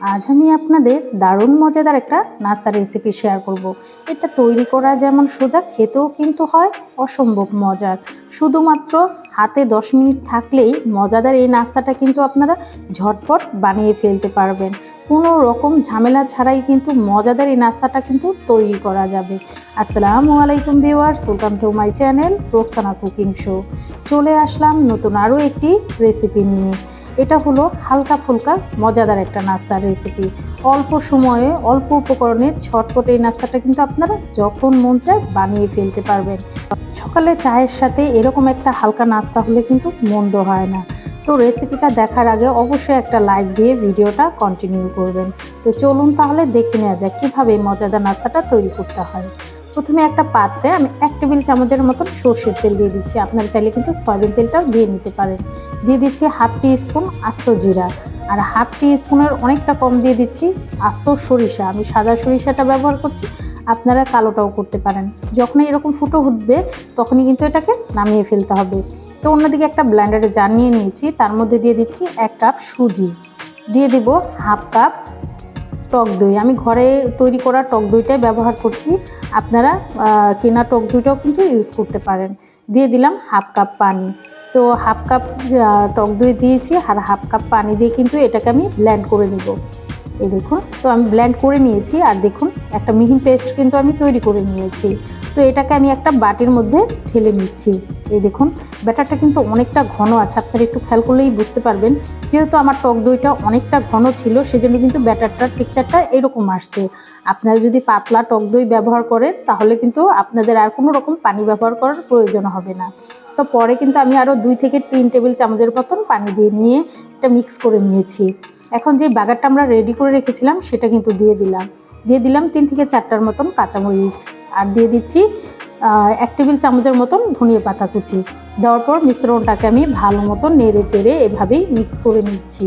আজ আমি আপনাদের দারুণ মজাদার একটা নাস্তা রেসিপি শেয়ার করব। এটা তৈরি করা যেমন সোজা, খেতেও কিন্তু হয়, অসম্ভব মজার। শুধুমাত্র হাতে দশ মিনিট থাকলেই মজাদার এই নাস্তাটা কিন্তু আপনারা ঝটপট বানিয়ে ফেলতে পারবেন। কোনো রকম ঝামেলা ছাড়াই কিন্তু মজাদার এই নাস্তাটা কিন্তু তৈরি করা যাবে। আসসালামু আলাইকুম viewers welcome to my channel Roksana cooking show চলে আসলাম নতুন আরও একটি রেসিপি নিয়ে। এটা হলো হালকা ফুলকা, মজাদার একটা নাস্তার রেসিপি অল্প সময়ে, অল্প উপকরণে ছটপট এই নাস্তাটা কিন্তু আপনারা যখন মন চায় বানিয়ে ফেলতে পারবেন। সকালে চায়ের সাথে এরকম একটা হালকা নাস্তা হলে কিন্তু মন্দ হয় না। তো রেসিপিটা দেখার আগে অবশ্যই একটা লাইক দিয়ে ভিডিওটা কন্টিনিউ করবেন। তো চলুন তাহলে দেখে নেওয়া যাক কীভাবে এই মজাদার নাস্তাটা তৈরি করতে হয়। প্রথমে একটা পাত্রে আমি এক টেবিল চামচের মতন সর্ষের তেল দিয়ে দিচ্ছি। আপনারা চাইলে কিন্তু সয়াবিন তেলটাও দিয়ে নিতে পারেন। দিয়ে দিচ্ছি হাফ টি স্পুন আস্ত জিরা। আর হাফ টি স্পুনের অনেকটা কম দিয়ে দিচ্ছি আস্ত সরিষা। আমি সাদা সরিষাটা ব্যবহার করছি, আপনারা কালোটাও করতে পারেন। যখনই এরকম ফুটো উঠবে, তখনই কিন্তু এটাকে নামিয়ে ফেলতে হবে। তো অন্যদিকে একটা ব্ল্যান্ডারে জানিয়ে নিয়েছি। তার মধ্যে দিয়ে দিচ্ছি এক কাপ সুজি। দিয়ে দিব হাফ কাপ টক দই। আমি ঘরে তৈরি করা টক দইটাই ব্যবহার করছি। আপনারা কেনা টক দইটাও কিন্তু ইউজ করতে পারেন। দিয়ে দিলাম হাফ কাপ পানি। তো হাফ কাপ টক দই দিয়েছি আর হাফ কাপ পানি দিয়ে কিন্তু এটাকে আমি ব্ল্যান্ড করে নেব। এই দেখুন, তো আমি ব্ল্যান্ড করে নিয়েছি। আর দেখুন, একটা মিহিন পেস্ট কিন্তু আমি তৈরি করে নিয়েছি। তো এটাকে আমি একটা বাটির মধ্যে ঢেলে নিচ্ছি। এই দেখুন, ব্যাটারটা কিন্তু অনেকটা ঘন আছে। আপনারা একটু খেয়াল করলেই বুঝতে পারবেন। যেহেতু আমার টক দইটা অনেকটা ঘন ছিল, সেজন্য কিন্তু ব্যাটারটা টেক্সচারটা এরকম আসছে। আপনারা যদি পাতলা টক দই ব্যবহার করেন, তাহলে কিন্তু আপনাদের আর কোনো রকম পানি ব্যবহার করার প্রয়োজন হবে না। তো পরে কিন্তু আমি আরও দুই থেকে তিন টেবিল চামচের মতন পানি দিয়ে নিয়ে এটা মিক্স করে নিয়েছি। এখন যে বাগারটা আমরা রেডি করে রেখেছিলাম, সেটা কিন্তু দিয়ে দিলাম। দিয়ে দিলাম তিন থেকে চারটার মতন কাঁচামরিচ। আর দিয়ে দিচ্ছি এক টেবিল চামচের মতন ধনিয়া পাতা কুচি। দেওয়ার পর মিশ্রণটাকে আমি ভালো মতন নেড়ে চেড়ে এভাবেই মিক্স করে নিচ্ছি।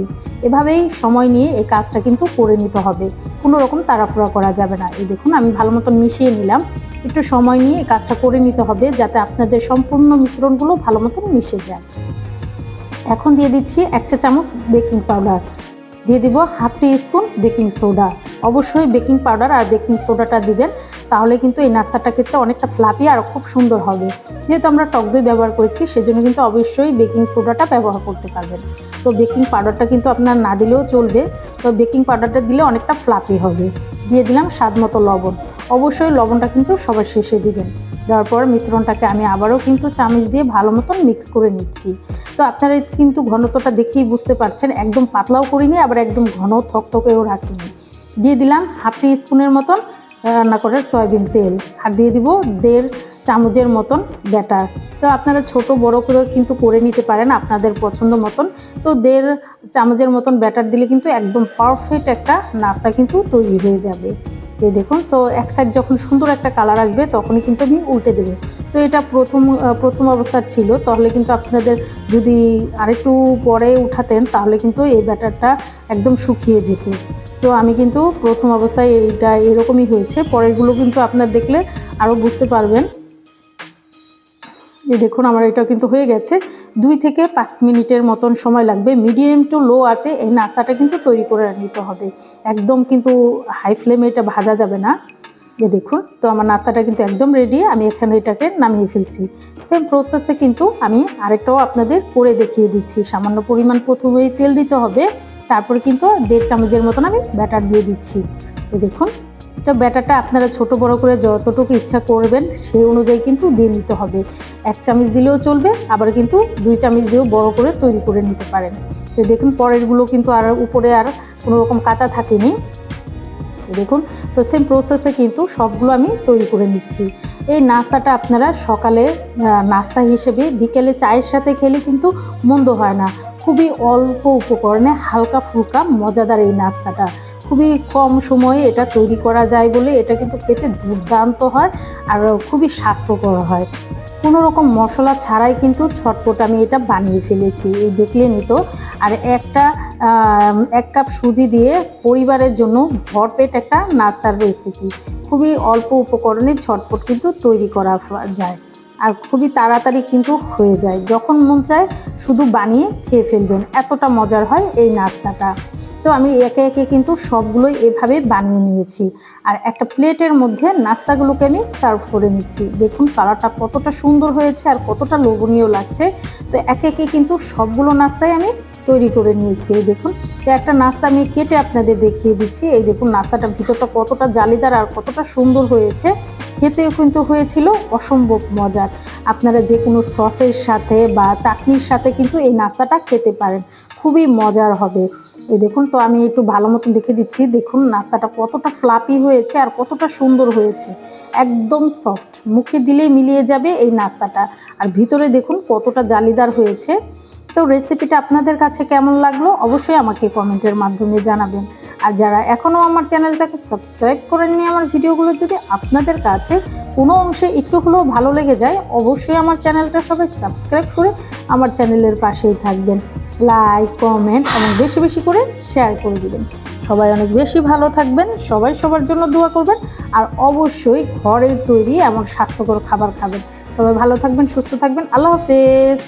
এভাবেই সময় নিয়ে এই কাজটা কিন্তু করে নিতে হবে। কোনো রকম তাড়াফুড়া করা যাবে না। এই দেখুন, আমি ভালো মতন মিশিয়ে নিলাম। একটু সময় নিয়ে এই কাজটা করে নিতে হবে যাতে আপনাদের সম্পূর্ণ মিশ্রণগুলো ভালো মতন মিশে যায়। এখন দিয়ে দিচ্ছি এক চা চামচ বেকিং পাউডার দিয়ে দিব half teaspoon baking soda. অবশ্যই বেকিং পাউডার আর বেকিং সোডাটা দিবেন, তাহলে কিন্তু এই নাস্তাটা খেতে অনেকটা ফ্লাপি আর খুব সুন্দর হবে। যেহেতু আমরা টক দই ব্যবহার করেছি, সেজন্য কিন্তু অবশ্যই বেকিং সোডাটা ব্যবহার করতে পারবেন। তো বেকিং পাউডারটা কিন্তু আপনার না দিলেও চলবে, তো বেকিং পাউডারটা দিলে অনেকটা ফ্লাপি হবে। দিয়ে দিলাম স্বাদ মতো লবণ। অবশ্যই লবণটা কিন্তু সবার শেষে দিবেন। দেওয়ার পর মিশ্রণটাকে আমি আবারও কিন্তু চামচ দিয়ে ভালো মতন মিক্স করে নিচ্ছি। তো আপনারা কিন্তু ঘনত্বটা দেখেই বুঝতে পারছেন, একদম পাতলাও করিনি, আবার একদম ঘন থকথকেও রাখিনি। দিয়ে দিলাম হাফ টি স্পুনের মতন রান্না করার সয়াবিন তেল। আর দিয়ে দিব দেড় চামচের মতন ব্যাটার। তো আপনারা ছোট বড় করে কিন্তু করে নিতে পারেন আপনাদের পছন্দ মতন। তো দেড় চামচের মতন ব্যাটার দিলে কিন্তু একদম পারফেক্ট একটা নাস্তা কিন্তু তৈরি হয়ে যাবে। তো দেখুন। তো এক সাইড যখন সুন্দর একটা কালার আসবে, তখনই কিন্তু আমি উল্টে দেবো। তো এটা প্রথম প্রথম অবস্থার ছিল। তাহলে কিন্তু আপনাদের যদি আরেকটু পরে উঠাতেন, তাহলে কিন্তু এই ব্যাটারটা একদম শুকিয়ে যেত। তো আমি কিন্তু প্রথম অবস্থায় এইটা এরকমই হয়েছে। পরেরগুলো কিন্তু আপনার দেখলে আরও বুঝতে পারবেন। এই দেখুন, আমার এটা কিন্তু হয়ে গেছে। দুই থেকে পাঁচ মিনিটের মতন সময় লাগবে। মিডিয়াম টু লো আছে, এই নাস্তাটা কিন্তু তৈরি করে নিতে হবে। একদম কিন্তু হাই ফ্লেমে এটা ভাজা যাবে না। যে দেখুন, তো আমার নাস্তাটা কিন্তু একদম রেডি আমি এখানে এটাকে নামিয়ে ফেলছি। সেম প্রসেসে কিন্তু আমি আরেকটাও আপনাদের করে দেখিয়ে দিচ্ছি। সামান্য পরিমাণ প্রথমেই তেল দিতে হবে, তারপরে কিন্তু দেড় চামচের মতন আমি ব্যাটার দিয়ে দিচ্ছি। দেখুন তো ব্যাটারটা আপনারা ছোট বড় করে যতটুকু ইচ্ছা করবেন, সেই অনুযায়ী কিন্তু দিয়ে নিতে হবে। এক চামচ দিলেও চলবে, আবার কিন্তু দুই চামচ দিয়েও বড় করে তৈরি করে নিতে পারেন। তো দেখুন, পরেরগুলো কিন্তু আর উপরে আর কোনো রকম কাঁচা থাকেনি। দেখুন, তো সেম প্রসেসে কিন্তু সবগুলো আমি তৈরি করে নিচ্ছি। এই নাস্তাটা আপনারা সকালে নাস্তা হিসেবে, বিকেলে চায়ের সাথে খেলে কিন্তু মন্দ হয় না। খুবই অল্প উপকরণে হালকা ফুলকা মজাদার এই নাস্তাটা। খুবই কম সময়ে এটা তৈরি করা যায় বলে এটা কিন্তু খেতে দুর্দান্ত হয় আর খুবই স্বাস্থ্যকর হয়। কোনো রকম মশলা ছাড়াই কিন্তু ছটপট আমি এটা বানিয়ে ফেলেছি, এই দেখলেনই তো। আর একটা এক কাপ সুজি দিয়ে পরিবারের জন্য ভরপেট একটা নাস্তার রেসিপি খুবই অল্প উপকরণে ছটপট কিন্তু তৈরি করা যায়। আর খুবই তাড়াতাড়ি কিন্তু হয়ে যায়। যখন মন চায় শুধু বানিয়ে খেয়ে ফেলবেন। এতটা মজার হয় এই নাস্তাটা। তো আমি একে একে কিন্তু সবগুলোই এভাবে বানিয়ে নিয়েছি। আর একটা প্লেটের মধ্যে নাস্তাগুলোকে আমি সার্ভ করে নিচ্ছি। দেখুন কালারটা কতটা সুন্দর হয়েছে আর কতটা লোভনীয় লাগছে। তো একে একে কিন্তু সবগুলো নাস্তাই আমি তৈরি করে নিয়েছি। এই দেখুন, তো একটা নাস্তা আমি কেটে আপনাদের দেখিয়ে দিচ্ছি। এই দেখুন নাস্তাটার ভিতরটা কতটা জালিদার আর কতটা সুন্দর হয়েছে। খেতেও কিন্তু হয়েছিল অসম্ভব মজার। আপনারা যে কোনো সসের সাথে বা চাটনির সাথে কিন্তু এই নাস্তাটা খেতে পারেন। খুবই মজার হবে। এই দেখুন তো আমি একটু ভালো মতো দেখে দিচ্ছি। দেখুন, নাস্তাটা কতটা ফ্লাপি হয়েছে আর কতটা সুন্দর হয়েছে। একদম সফট মুখে দিলেই মিলিয়ে যাবে এই নাস্তাটা। আর ভিতরে দেখুন কতটা জালিদার হয়েছে। তো রেসিপিটা আপনাদের কাছে কেমন লাগল? অবশ্যই আমাকে কমেন্টের মাধ্যমে জানাবেন। আর যারা এখনও আমার চ্যানেলটাকে সাবস্ক্রাইব করেননি আমার ভিডিওগুলো, যদি আপনাদের কাছে কোনো অংশে একটু হলেও ভালো লেগে যায়, অবশ্যই আমার চ্যানেলটা সবাই সাবস্ক্রাইব করে আমার চ্যানেলের পাশেই থাকবেন। লাইক কমেন্ট এবং বেশি বেশি করে শেয়ার করে দিবেন। সবাই অনেক বেশি ভালো থাকবেন, সবাই সবার জন্য দোয়া করবেন আর অবশ্যই ঘরের তৈরি এমন স্বাস্থ্যকর খাবার খাবেন। সবাই ভালো থাকবেন, সুস্থ থাকবেন। আল্লাহ হাফেজ।